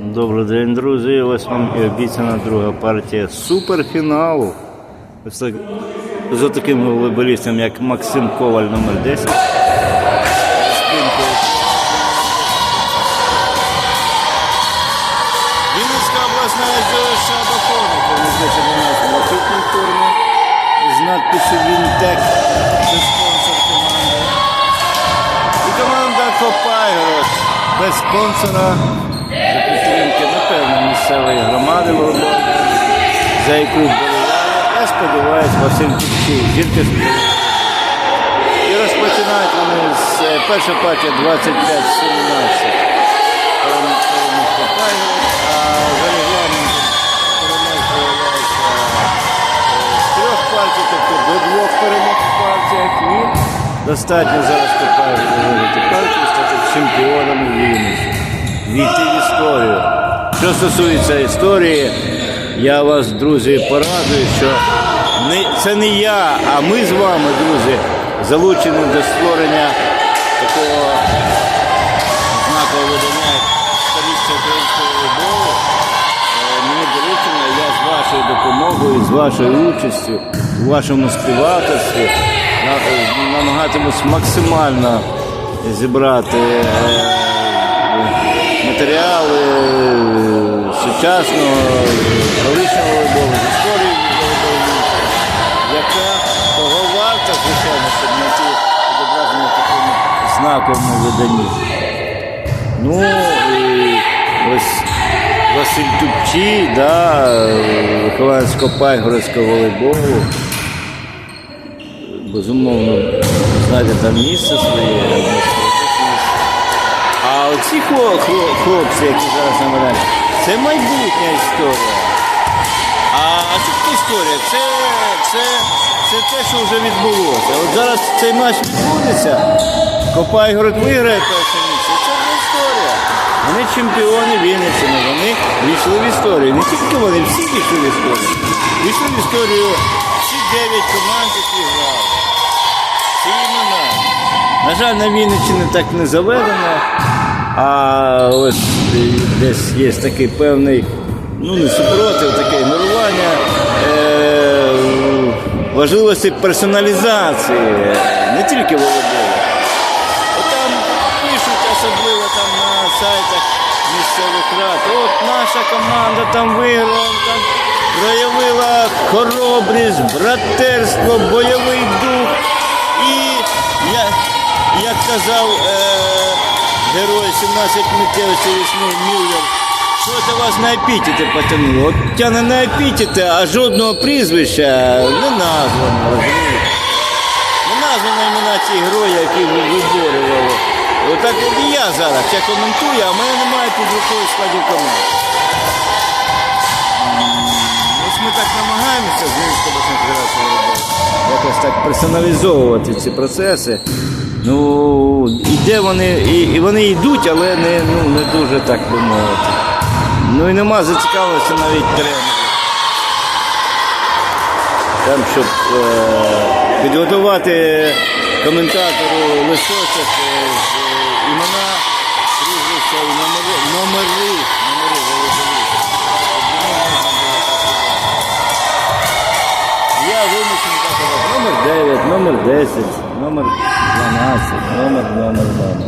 Добрий день, друзі. Ось вам і обіцяна друга партія суперфіналу. Ось так, за таким волейболістом, як Максим Коваль номер 10. Спинкою. Вінницька обласна Баконика. Вони здається до нас в блакитній формі. З надписю Вінтек. Це спонсор команди. І команда Копайгород без спонсора місцевої громади Володимира, за яку вболіває. Я сподіваюся, Василь Купчий, жінки. І розпочинають вони з е, перша партія 25-17. Перемог перемог Копайгород, а за регламентом перемог виявляється е, з трьох партій, тобто до двох перемог в партіях. І достатньо зараз Копайгород партію, стати чемпіонами Вінниці. Війти в історію. Що стосується історії, я вас, друзі, порадую, що не, це не я, а ми з вами, друзі, залучені до створення такого знакового видання століття українського волейболу. Е, Мені доручено, я з вашою допомогою, з вашою участю у вашому співавторстві на- намагатимусь максимально зібрати е, матеріали сучасного колишнього волейболу, історії волейболу, яка того варта, звичайно, щоб знайти відображення такому знаковому виданні. Ну, і ось Василь Тупчий, да, вихованець Копайгородського волейболу. Безумовно, знаєте, там місце своє. А оці хло- хло- хлопці, які зараз набирають, це майбутня історія. А, що таке історія? Це, це, це те, що вже відбулося. От зараз цей матч відбудеться, Копайгород виграє перше місце. Це вже історія. Вони чемпіони Вінниччини, вони війшли в історію. Не тільки вони, всі війшли в історію. Війшли в історію всі дев'ять команд, які грали. Всі імена. На жаль, на Вінниччині так не заведено. А ось десь є такий певний, ну не супротив, таке ігнорування е, важливості персоналізації, не тільки волейболу. Там пишуть особливо там на сайтах місцевих рад. От наша команда там виграла, там проявила хоробрість, братерство, бойовий дух. І я, як казав е, герой 17 миттєвості весни Мюллер, що це вас на епітети потягнуло? От тягне на епітети, а жодного прізвища не названо, розумієте? Не названо імена ті герої, які ви виборювали. Отак от і я зараз я коментую, а в мене немає під рукою складів команди. Ось ми так намагаємося з обласної федерації якось так персоналізовувати ці процеси. Ну, і де вони, і, і вони йдуть, але не, ну, не дуже так би мовити. Ну і нема зацікавленості навіть тренерів. Там, щоб е, підготувати коментатору листочок е, з е, імена, прізвища і номери, номери, номери волейболістів. Я вимушений так. Номер 9, номер 10, номер 12, номер, номер, номер.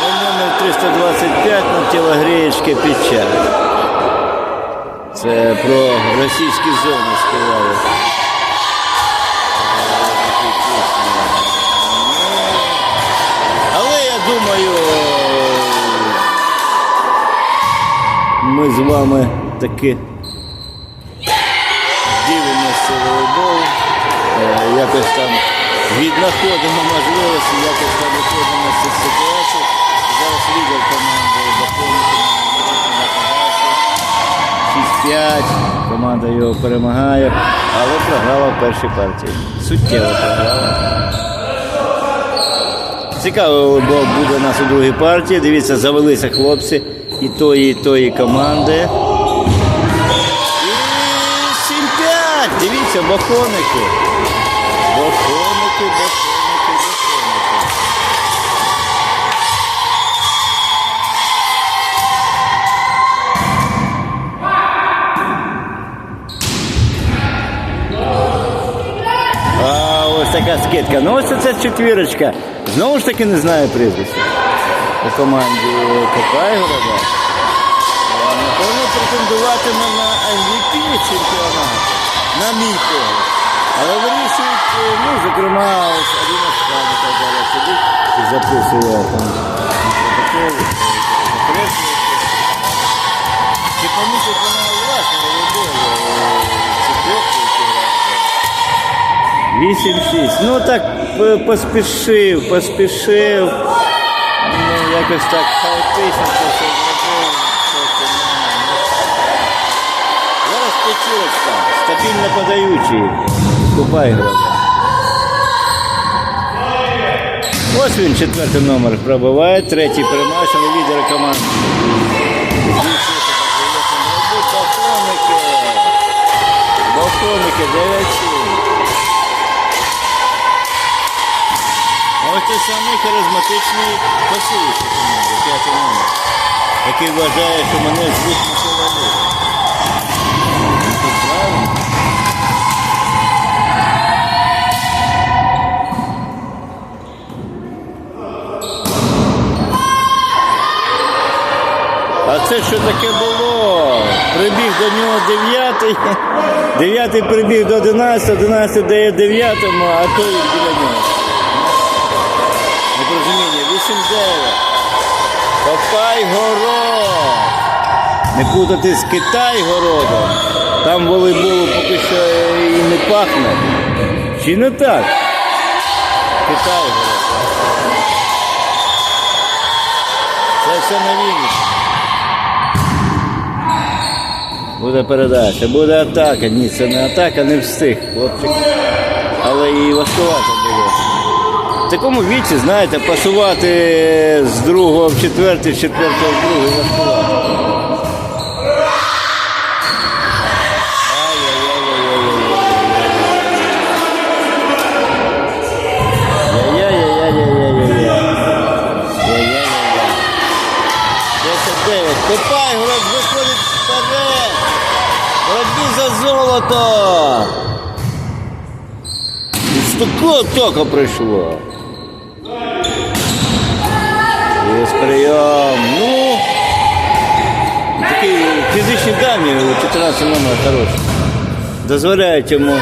Ну, номер 325 на тілогрієчки печать. Це про російські зони співали. Але я думаю, ми з вами таки дивимося волейбол, е, якось там віднаходимо можливості, якось там виходимо з цих. Зараз лідер команди заповнити 6-5. Команда його перемагає, але програла в першій партії. Суттєво програла. Цікаво бо буде у нас у другій партії. Дивіться, завелися хлопці і тої, і тої команди. І 7-5. Дивіться, бахоники. Бесоники, бесоники, бесоники. А, ось така скидка. Ну ось це четвірочка. Знову ж таки не знаю прізвища. У команді Копайгорода. Напевно, претендуватиме на MVP чемпіонату. На мій погляд. Але вирішують, е, ну, зокрема, ось Аліна Шкадика зараз сидить і записує там протокол, закреслює. Чи помітить вона власне володіє ці хлопці, які грають? 8-6. Ну так п- поспішив, поспішив. Ну, якось так хаотично це все зробив. Просто, ну, ну. Зараз п'ятірочка, стабільно подаючий. Купай. Ось він четвертий номер пробиває, третій приймає, лідер команди. Балконики, дев'ятці. Ось той самий харизматичний Васильович, п'ятий номер, який вважає, що мене звуть Микола Лис. Це що таке було? Прибіг до нього дев'ятий, дев'ятий прибіг до одинадцятого, одинадцятий дає дев'ятому, а той біля нього. Непорозуміння, 8-9. Копай город. Не путати з Китай городом. Там волейболу поки що і не пахне. Чи не так? Китай город. Це все на Вінниці. Буде передача, буде атака. Ні, це не атака, не встиг, хлопчик. Але і важкувато було. В такому віці, знаєте, пасувати з другого в четвертий, з четвертого в другий важкувато. за золото. І Стуко тільки прийшло. Є прийом. Ну, такий фізичні дані у 14 номер хороший. Дозволяють йому.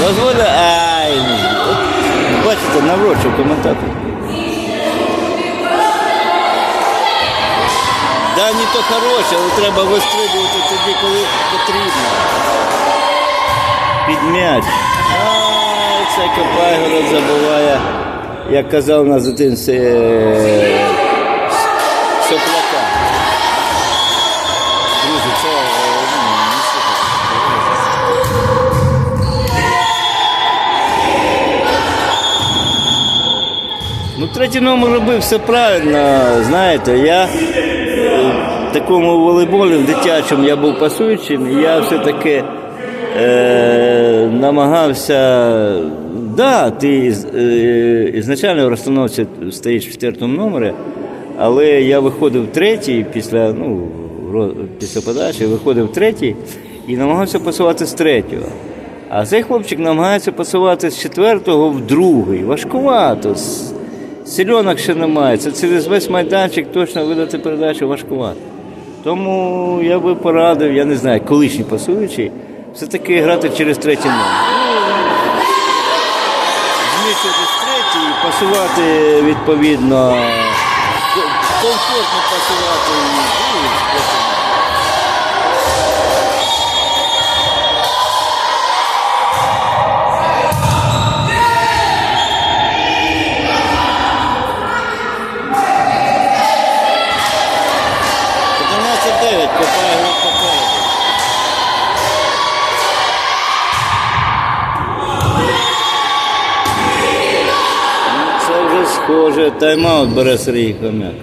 Дозволяє. Ай, ну, от, бачите, наврочив коментатор. Дані то хороші, але треба вистрибувати тоді, коли потрібно. Підм'ять. Це Копайгород забуває, як казав на дитинці е, Сопляка. Друзі, це е, Ну, третій номер робив все правильно, знаєте, я е, такому волейболі в дитячому я був пасуючим, і я все-таки е, намагався, да, ти е, ізначально в розстановці стоїш в четвертому номері, але я виходив третій після, ну, після подачі, виходив третій і намагався пасувати з третього. А цей хлопчик намагається пасувати з четвертого в другий. Важкувато. Сільонок ще немає. Це через весь майданчик точно видати передачу важкувато. Тому я би порадив, я не знаю, колишній пасуючий, все-таки грати через третій номер. Змішувати з третій, пасувати відповідно, комфортно пасувати і схоже. Тайм-аут бере Сергій Хомяк.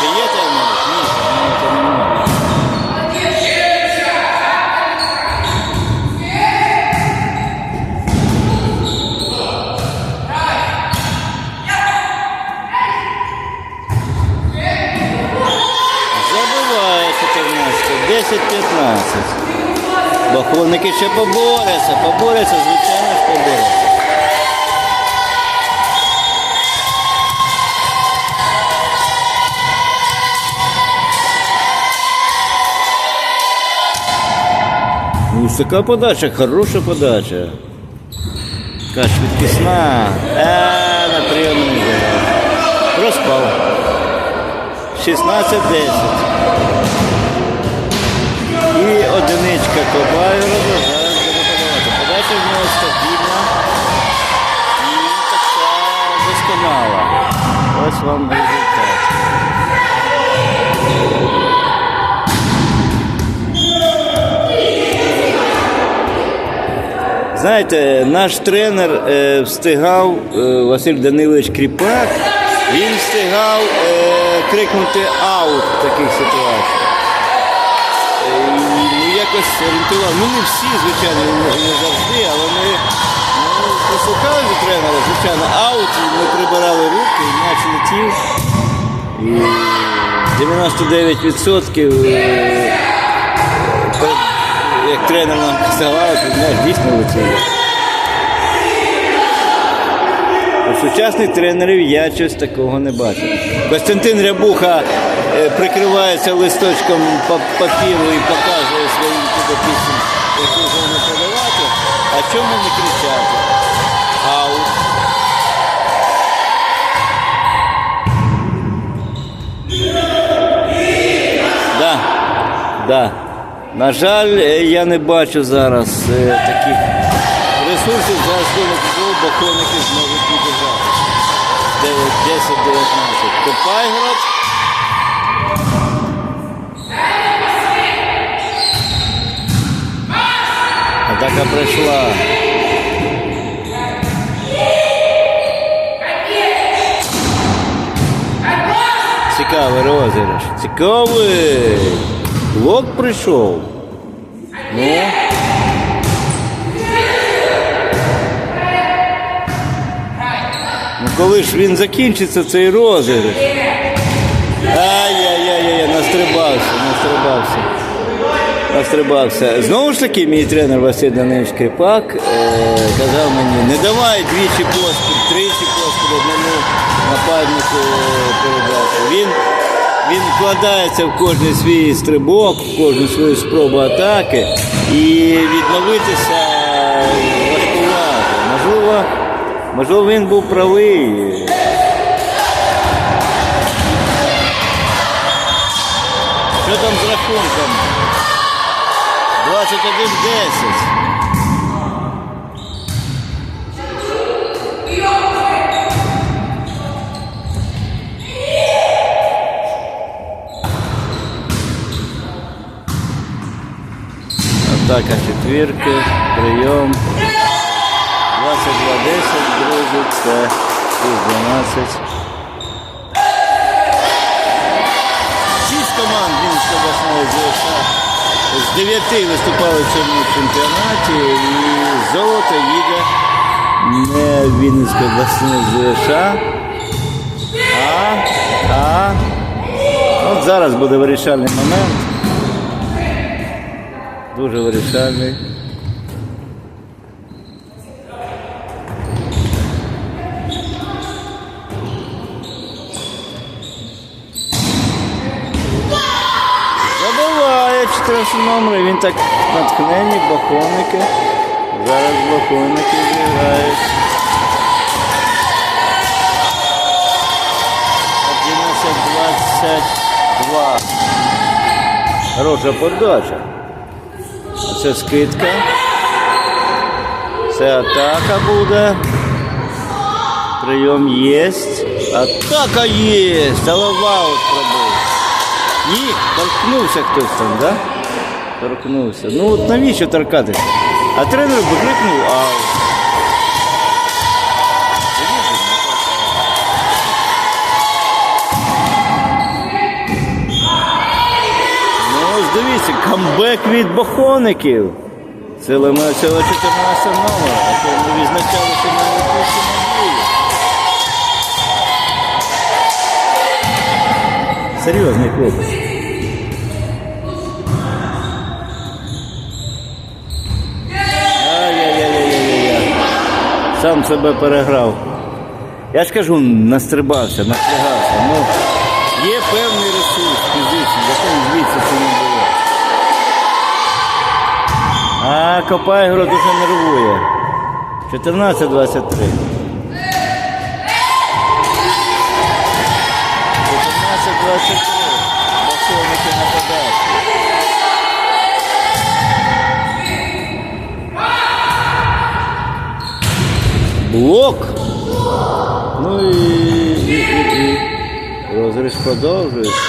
Чи є тайм-аут? Ні, тайм-ауту немає. Забиває 14. Баховники ще поборються, поборються, звичайно ж. Ну, ось така подача, хороша подача. Така швидкісна. А, на прийомний. Розпав. 16-10. І одиничка Кобайрова зараз буде подавати. Подача в нього стабільна і така досконала. Ось вам результат. Знаєте, наш тренер е, встигав, е, Василь Данилович Кріпак, він встигав е, крикнути аут в таких ситуаціях. Якось орієнтував. Ну не всі, звичайно, не, завжди, але ми ну, прислухали до тренера, звичайно, аут, ми прибирали руки, м'яч летів. І 99% е, як тренер нам казав, то дійсно летів. Сучасних тренерів я щось такого не бачу. Костянтин Рябуха е, прикривається листочком папіру і показує підопічним, яку зону подавати, а чому не кричати? Аут. Да, да. На жаль, е, я не бачу зараз е, таких ресурсів за рахунок футбол, бо коники зможуть відіграти. 10-19. Копайгород. Атака пройшла. Цікавий розіграш. Цікавий. Блок прийшов. Ну. Ну коли ж він закінчиться, цей розіграш? Ай-яй-яй-яй, настрибався, настрибався. Настрибався. Знову ж таки, мій тренер Василь Данилович Крипак е, казав мені, не давай двічі поспіль, тричі поспіль одному нападнику передачу. Він, він вкладається в кожний свій стрибок, в кожну свою спробу атаки і відновитися важкувато. Можливо, можливо, він був правий. Що там з рахунком? 21-10. Атака четвірки, прийом. 22-10, друзі, це 6-12. Шість команд Вінницької обласної ЗСА З 9 виступали в цьому чемпіонаті і золото їде не Вінницької обласної ЗСА, а, а от зараз буде вирішальний момент. Дуже вирішальний. Забиває 14 номер, він так натхнені, баховники. Зараз баховники зіграють. 11-22. Хороша подача. Це скидка. Це атака буде. Прийом є. Атака є. Але ваут пробив. Ні, торкнувся хтось там, да? Торкнувся. Ну от навіщо торкатися? А тренер викрикнув аут. Ну ось дивіться, камбек від бахоників. Силами цього 14 номера, який ми відзначали, що ми не. Серйозний хлопець. Сам себе переграв. Я ж кажу, настрибався, напрягався. Ну, є певний ресурс фізичний, який звідси це не було. А Копайгород дуже нервує. 14-23. 14-23. Блок. Ну і, і, і, і. розріз продовжується.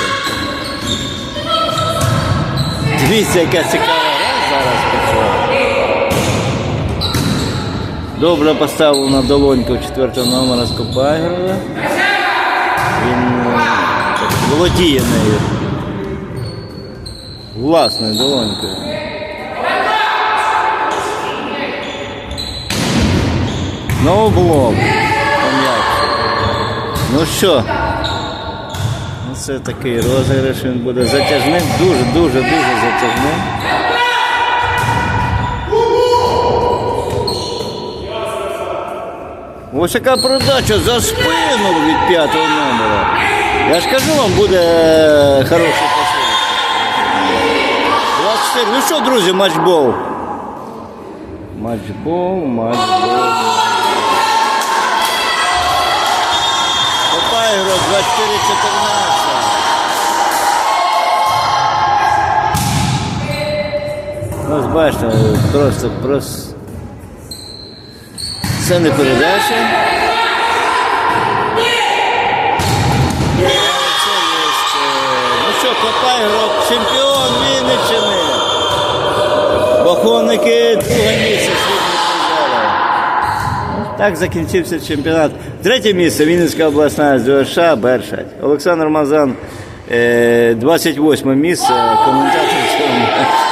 Дивіться, яка цікава гра зараз пішла. Добре поставив на долоньку четвертого номера з Копайгрова. Він е, так, володіє нею. Власною долонькою. Знову блок. Ну що? Ну це такий розіграш, він буде затяжним, дуже, дуже, дуже затяжним. Ось яка передача за спину від п'ятого номера. Я ж кажу вам, буде е, хороший посилок. 24. Ну що, друзі, матчбол. Матчбол, матчбол. Попайгро 24-14. Ось бачите, просто, просто. Це не передача. Ну що, Попайгро чемпіон Вінниччини. Баховники друге місце Так закінчився чемпіонат. Третє місце Вінницька обласна ЗОШ Бершать. Олександр Мазан, е, 28 місце, коментатор цього матчу.